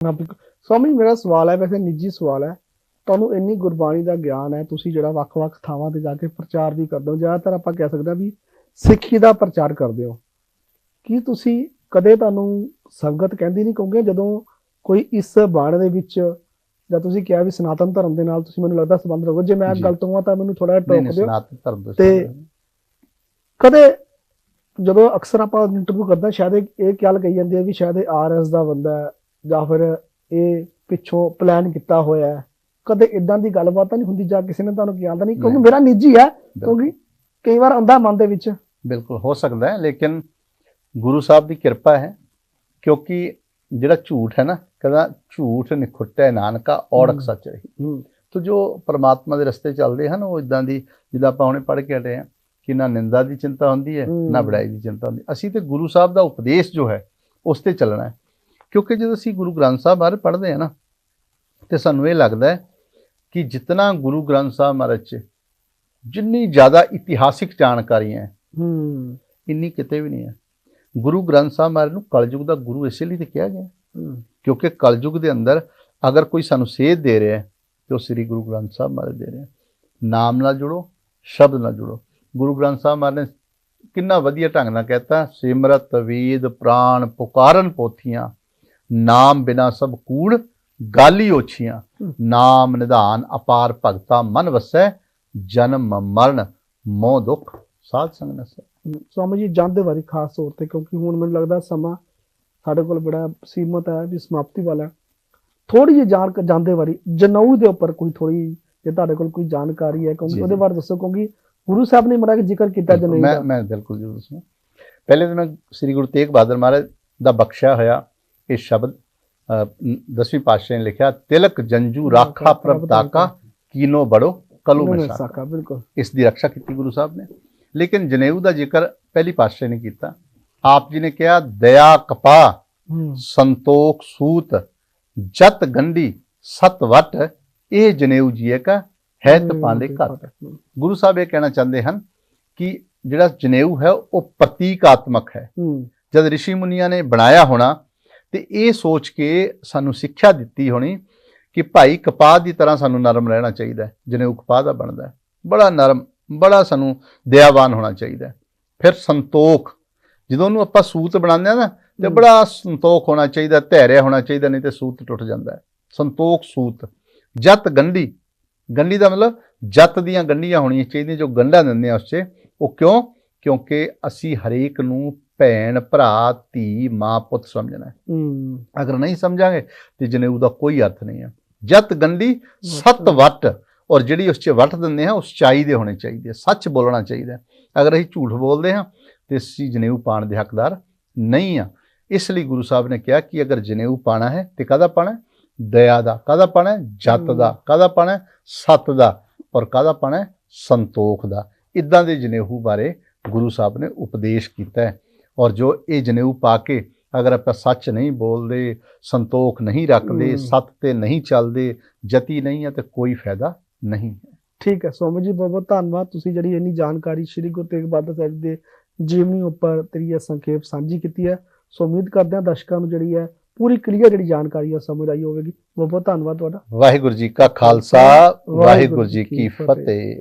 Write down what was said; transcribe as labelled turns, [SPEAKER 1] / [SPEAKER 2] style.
[SPEAKER 1] ਬਿਲਕੁਲ। ਸਵਾਮੀ ਮੇਰਾ ਸਵਾਲ ਹੈ ਵੈਸੇ ਨਿੱਜੀ ਸਵਾਲ ਹੈ ਤੁਹਾਨੂੰ ਇੰਨੀ ਗੁਰਬਾਣੀ ਦਾ ਗਿਆਨ ਹੈ ਤੁਸੀਂ ਜਿਹੜਾ ਵੱਖ-ਵੱਖ ਥਾਵਾਂ ਤੇ ਜਾ ਕੇ ਪ੍ਰਚਾਰ ਵੀ ਕਰਦੇ ਹੋ ਜ਼ਿਆਦਾਤਰ ਆਪਾਂ ਕਹਿ ਸਕਦੇ ਹਾਂ ਵੀ ਸਿੱਖੀ ਦਾ ਪ੍ਰਚਾਰ ਕਰਦੇ ਹੋ ਕੀ ਤੁਸੀਂ ਕਦੇ ਤੁਹਾਨੂੰ ਸੰਗਤ ਕਹਿੰਦੀ ਨਹੀਂ ਕਹੋਗੇ ਜਦੋਂ ਕੋਈ ਇਸ ਬਾਣ ਦੇ ਵਿੱਚ ਜਾਂ ਤੁਸੀਂ ਕਿਹਾ ਵੀ ਸਨਾਤਨ ਧਰਮ ਦੇ ਨਾਲ ਤੁਸੀਂ ਮੈਨੂੰ ਲੱਗਦਾ ਸੰਬੰਧ ਰੱਖੋ ਜੇ ਮੈਂ। ਗਲਤ ਹਾਂ ਤਾਂ ਮੈਨੂੰ ਥੋੜਾ
[SPEAKER 2] ਨਹੀਂ
[SPEAKER 1] ਟੋਕ ਦਿਓ
[SPEAKER 2] ਸਨਾਤਨ ਧਰਮ ਦੇ
[SPEAKER 1] ਤੇ-। ਕਦੇ ਜਦੋਂ ਅਕਸਰ ਆਪਾਂ ਇੰਟਰਵਿਊ ਕਰਦੇ ਸ਼ਾਇਦ ਇਹ ਇਹ ਗੱਲ ਕਹੀ ਜਾਂਦੀ ਹੈ ਵੀ ਸ਼ਾਇਦ ਇਹ ਆਰਐਸ ਦਾ ਬੰਦਾ ਹੈ ਜਾਂ ਫਿਰ ਇਹ ਪਿੱਛੋਂ ਪਲਾਨ ਕੀਤਾ ਹੋਇਆ ਹੈ ਕਦੇ ਇਦਾਂ ਦੀ ਗੱਲਬਾਤ ਤਾਂ ਨਹੀਂ ਹੁੰਦੀ ਜਾਂ ਕਿਸੇ ਨੇ ਤੁਹਾਨੂੰ ਕਿਹਾ ਤਾਂ ਨਹੀਂ ਕਿਉਂਕਿ। ਮੇਰਾ ਨਿੱਜੀ ਹੈ ਕਿਉਂਕਿ ਕਈ ਵਾਰ ਆਉਂਦਾ ਮਨ ਦੇ ਵਿੱਚ
[SPEAKER 2] ਬਿਲਕੁਲ ਹੋ ਸਕਦਾ ਹੈ ਲੇਕਿਨ ਗੁਰੂ ਸਾਹਿਬ ਦੀ ਕਿਰਪਾ ਹੈ ਕਿਉਂਕਿ ਜਿਹੜਾ ਝੂਠ ਹੈ ਨਾ ਕਹਿੰਦਾ ਝੂਠ ਨਿਖੁੱਟੈ ਨਾਨਕਾ ਔੜਕ। ਸੱਚ ਰਹੀ ਤੋ ਜੋ ਪਰਮਾਤਮਾ ਦੇ ਰਸਤੇ ਚੱਲਦੇ ਹਨ ਉਹ ਇਦਾਂ ਦੀ ਜਿੱਦਾਂ ਆਪਾਂ ਹੁਣੇ ਪੜ੍ਹ ਕੇ ਹਟੇ ਹਾਂ ਕਿ ਨਾ ਨਿੰਦਾ ਦੀ ਚਿੰਤਾ ਹੁੰਦੀ ਹੈ। ਨਾ ਬੜਾਈ ਦੀ ਚਿੰਤਾ ਹੁੰਦੀ ਅਸੀਂ ਤੇ ਗੁਰੂ ਸਾਹਿਬ ਦਾ ਉਪਦੇਸ਼ ਜੋ ਹੈ ਉਸ ਤੇ ਚੱਲਣਾ ਹੈ ਕਿਉਂਕਿ ਜਦੋਂ ਅਸੀਂ ਗੁਰੂ ਗ੍ਰੰਥ ਸਾਹਿਬ ਬਾਰੇ ਪੜ੍ਹਦੇ ਹਾਂ ਨਾ ਤੇ ਸਾਨੂੰ ਇਹ ਲੱਗਦਾ ਹੈ ਕਿ ਜਿਤਨਾ ਗੁਰੂ ਗ੍ਰੰਥ ਸਾਹਿਬ ਮਹਾਰਾਜ ਚ ਜਿੰਨੀ ਜ਼ਿਆਦਾ ਇਤਿਹਾਸਿਕ ਜਾਣਕਾਰੀਆਂ ਹੈ
[SPEAKER 1] ਹੂੰ।
[SPEAKER 2] ਇੰਨੀ ਕਿਤੇ ਵੀ ਨਹੀਂ ਹੈ। ਗੁਰੂ ਗ੍ਰੰਥ ਸਾਹਿਬ ਮਹਾਰਾਜ ਨੂੰ ਕਲਯੁਗ ਦਾ ਗੁਰੂ ਇਸੇ ਲਈ ਤੇ ਕਿਹਾ ਗਿਆ ਕਿਉਂਕਿ ਕਲਯੁਗ ਦੇ ਅੰਦਰ ਅਗਰ ਕੋਈ ਸਾਨੂੰ ਸੇਧ ਦੇ ਰਿਹਾ ਹੈ ਤੇ ਉਹ ਸ੍ਰੀ ਗੁਰੂ ਗ੍ਰੰਥ ਸਾਹਿਬ ਮਹਾਰਾਜ ਦੇ ਰਿਹਾ ਨਾਮ ਨਾਲ ਜੁੜੋ ਸ਼ਬਦ ਨਾਲ ਜੁੜੋ। ਗੁਰੂ ਗ੍ਰੰਥ ਸਾਹਿਬ ਮਹਾਰਾਜ ਨੇ ਕਿੰਨਾ ਵਧੀਆ ਢੰਗ ਨਾਲ ਕਹਿਤਾ ਸਿਮਰਤ ਵੇਦ ਪ੍ਰਾਣ ਪੁਕਾਰਨ ਪੋਥੀਆਂ ਨਾਮ ਬਿਨਾ ਸਭ ਕੂੜ ਗਾਲੀ ਓਛੀਆਂ। ਨਾਮ ਨਿਧਾਨ ਅਪਾਰ ਭਗਤਾ ਮਨ ਵਸੈ ਜਨਮ ਮਰਨ ਮੋਹ ਦੁਖ ਸਾਧ ਸੰਗ ਨਸੈ।
[SPEAKER 1] ਸਵਾਮੀ ਜੀ ਜਾਂਦੇ ਵਾਰੀ ਖਾਸ ਤੌਰ ਤੇ ਕਿਉਂਕਿ ਹੁਣ ਮੈਨੂੰ ਲੱਗਦਾ ਸਮਾਂ ਸਾਡੇ ਕੋਲ ਬੜਾ ਸੀਮਤ ਹੈ ਵੀ ਸਮਾਪਤੀ ਵਾਲਾ ਥੋੜੀ ਜਿਹੀ ਜਾਣ ਜਾਂਦੇ ਵਾਰੀ ਜਨਊ ਦੇ ਉੱਪਰ ਕੋਈ ਥੋੜੀ ਜੇ ਤੁਹਾਡੇ ਕੋਲ ਕੋਈ ਜਾਣਕਾਰੀ ਹੈ ਕਿਉਂਕਿ ਉਹਦੇ। ਬਾਰੇ ਦੱਸੋ ਕਿਉਂਕਿ ਗੁਰੂ ਸਾਹਿਬ ਨੇ ਬੜਾ ਜ਼ਿਕਰ ਕੀਤਾ ਜਨਊ
[SPEAKER 2] ਮੈਂ ਮੈਂ ਬਿਲਕੁਲ ਜੀ ਦੱਸਣਾ ਪਹਿਲੇ ਤਾਂ ਮੈਂ ਸ੍ਰੀ ਗੁਰੂ ਤੇਗ ਬਹਾਦਰ ਮਹਾਰਾਜ ਦਾ ਬਖਸ਼ਿਆ ਹੋਇਆ ਇਹ ਸ਼ਬਦ ਦਸਵੀਂ ਪਾਤਸ਼ਾਹ ਨੇ ਲਿਖਿਆ ਤਿਲਕ ਜੰਜੂ ਰਾਖਾ ਪ੍ਰਭ ਤਾਕਾ ਕੀਨੋ ਬੜੋ ਕਲੂ
[SPEAKER 1] ਉਹਨੇ
[SPEAKER 2] ਮੈਂ ਸਾਕਾ
[SPEAKER 1] ਸਾਕਾ ਬਿਲਕੁਲ
[SPEAKER 2] ਇਸ ਦੀ ਰੱਖਿਆ ਕੀਤੀ ਗੁਰੂ ਸਾਹਿਬ ਨੇ ਲੇਕਿਨ ਜਨੇਊ ਦਾ ਜ਼ਿਕਰ ਪਹਿਲੀ ਪਾਤਸ਼ਾਹ ਨੇ ਕੀਤਾ ਆਪ ਜੀ ਨੇ ਕਿਹਾ ਦਇਆ ਕਪਾ
[SPEAKER 1] ਹੂੰ
[SPEAKER 2] ਸੰਤੋਖ ਸੂਤ ਜਤ ਗੰਢੀ ਸਤ ਵਟ ਇਹ ਜਨੇਊ ਜੀ ਕਾ ਹੈ ਤਪਾਂਦੇ ਘਰ ਗੁਰੂ ਸਾਹਿਬ ਇਹ ਕਹਿਣਾ ਚਾਹੁੰਦੇ ਹਨ ਕਿ ਜਿਹੜਾ ਜਨੇਊ ਹੈ ਉਹ ਪ੍ਰਤੀਕਾਤਮਕ ਹੈ
[SPEAKER 1] ਹੂੰ
[SPEAKER 2] ਜਦ ਰਿਸ਼ੀ ਮੁਨੀਆਂ ਨੇ ਬਣਾਇਆ ਹੋਣਾ ਤੇ ਇਹ ਸੋਚ ਕੇ ਸਾਨੂੰ ਸਿੱਖਿਆ ਦਿੱਤੀ ਹੋਣੀ ਕਿ ਭਾਈ ਕਪਾਹ ਦੀ ਤਰ੍ਹਾਂ ਸਾਨੂੰ ਨਰਮ ਰਹਿਣਾ ਚਾਹੀਦਾ ਹੈ ਜਨੇਊ ਕਪਾਹ ਦਾ ਬਣਦਾ ਹੈ। ਬੜਾ ਨਰਮ ਬੜਾ ਸਾਨੂੰ ਦਇਆਵਾਨ ਹੋਣਾ ਚਾਹੀਦਾ ਹੈ। ਫਿਰ ਸੰਤੋਖ ਜਦੋਂ ਉਹਨੂੰ ਆਪਾਂ ਸੂਤ ਬਣਾਉਂਦੇ ਆ ਨਾ ਤੇ। ਬੜਾ ਸੰਤੋਖ ਹੋਣਾ ਚਾਹੀਦਾ ਧੈਰਯ ਹੋਣਾ ਚਾਹੀਦਾ ਨਹੀਂ ਤੇ ਸੂਤ ਟੁੱਟ ਜਾਂਦਾ ਹੈ। ਸੰਤੋਖ ਸੂਤ ਜਤ ਗੰਢੀ। ਗੰਢੀ ਦਾ ਮਤਲਬ ਜਤ ਦੀਆਂ ਗੰਢੀਆਂ ਹੋਣੀਆਂ ਚਾਹੀਦੀਆਂ ਜੋ ਗੰਢਾਂ ਦਿੰਦੇ ਆ ਉਸ 'ਚ। ਉਹ ਕਿਉਂ? ਕਿਉਂਕਿ ਅਸੀਂ ਹਰੇਕ ਨੂੰ ਭੈਣ ਭਰਾ ਧੀ ਮਾਂ ਪੁੱਤ ਸਮਝਣਾ ਹੈ। ਅਗਰ ਨਹੀਂ ਸਮਝਾਂਗੇ ਤੇ ਜਨੇਊ ਦਾ ਕੋਈ ਅਰਥ ਨਹੀਂ ਹੈ। ਜਤ ਗੰਢੀ ਸਤ ਵਟ ਔਰ ਜਿਹੜੀ ਉਸ 'ਚ ਵਟ ਦਿੰਦੇ ਆ ਉਸ ਚਾਈ ਦੇ ਹੋਣੇ ਚਾਹੀਦੇ ਸੱਚ ਬੋਲਣਾ ਚਾਹੀਦਾ। ਅਗਰ ਅਸੀਂ ਝੂਠ ਬੋਲਦੇ ਹਾਂ ਤੇ ਅਸੀਂ ਜਨੇਊ ਪਾਣ ਦੇ ਹੱਕਦਾਰ ਨਹੀਂ ਆ ਇਸ ਲਈ ਗੁਰੂ ਸਾਹਿਬ ਨੇ ਕਿਹਾ ਕਿ ਅਗਰ ਜਨੇਊ ਪਾਣਾ ਹੈ ਤੇ ਕਾਹਦਾ ਪਾਣਾ? ਦਇਆ ਦਾ। ਕਾਹਦਾ ਪਾਣਾ? ਜਤ ਦਾ। ਕਾਹਦਾ ਪਾਣਾ? ਸਤ ਦਾ। ਔਰ ਕਾਹਦਾ ਪਾਣਾ? ਸੰਤੋਖ ਦਾ। ਇਦਾਂ ਦੇ ਜਨੇਊ ਬਾਰੇ ਗੁਰੂ ਸਾਹਿਬ ਨੇ ਉਪਦੇਸ਼ ਕੀਤਾ ਹੈ। ਔਰ ਜੋ ਇਹ ਜਨੇਊ ਪਾ ਕੇ ਅਗਰ ਆਪਾਂ ਸੱਚ ਨਹੀਂ ਬੋਲਦੇ ਸੰਤੋਖ ਨਹੀਂ ਰੱਖਦੇ। ਸੱਤ ਤੇ ਨਹੀਂ ਚੱਲਦੇ ਜਤੀ ਨਹੀਂ ਹੈ ਤੇ ਕੋਈ ਫਾਇਦਾ ਨਹੀਂ ਹੈ।
[SPEAKER 1] ਠੀਕ ਹੈ ਸੋਮਾ ਜੀ ਬਹੁਤ ਬਹੁਤ ਧੰਨਵਾਦ। ਤੁਸੀਂ ਜਿਹੜੀ ਇੰਨੀ ਜਾਣਕਾਰੀ ਸ਼੍ਰੀ ਗੁਰੂ ਤੇਗ ਬਹਾਦਰ ਸਾਹਿਬ ਦੇ ਜੀਵਨੀ ਉੱਪਰ ਤੇਰੀ ਇਹ ਸੰਖੇਪ ਸਾਂਝੀ ਕੀਤੀ ਹੈ। ਸੋ ਉਮੀਦ ਕਰਦੇ ਹਾਂ ਦਰਸ਼ਕਾਂ ਨੂੰ ਜਿਹੜੀ ਹੈ ਪੂਰੀ ਕਲੀਅਰ ਜਿਹੜੀ ਜਾਣਕਾਰੀ ਹੈ ਸਮਝ ਆਈ ਹੋਵੇਗੀ। ਬਹੁਤ ਬਹੁਤ ਧੰਨਵਾਦ ਤੁਹਾਡਾ।
[SPEAKER 2] ਵਾਹਿਗੁਰੂ ਜੀ ਕਾ ਖਾਲਸਾ ਵਾਹਿਗੁਰੂ ਜੀ ਕੀ ਫਤਿਹ।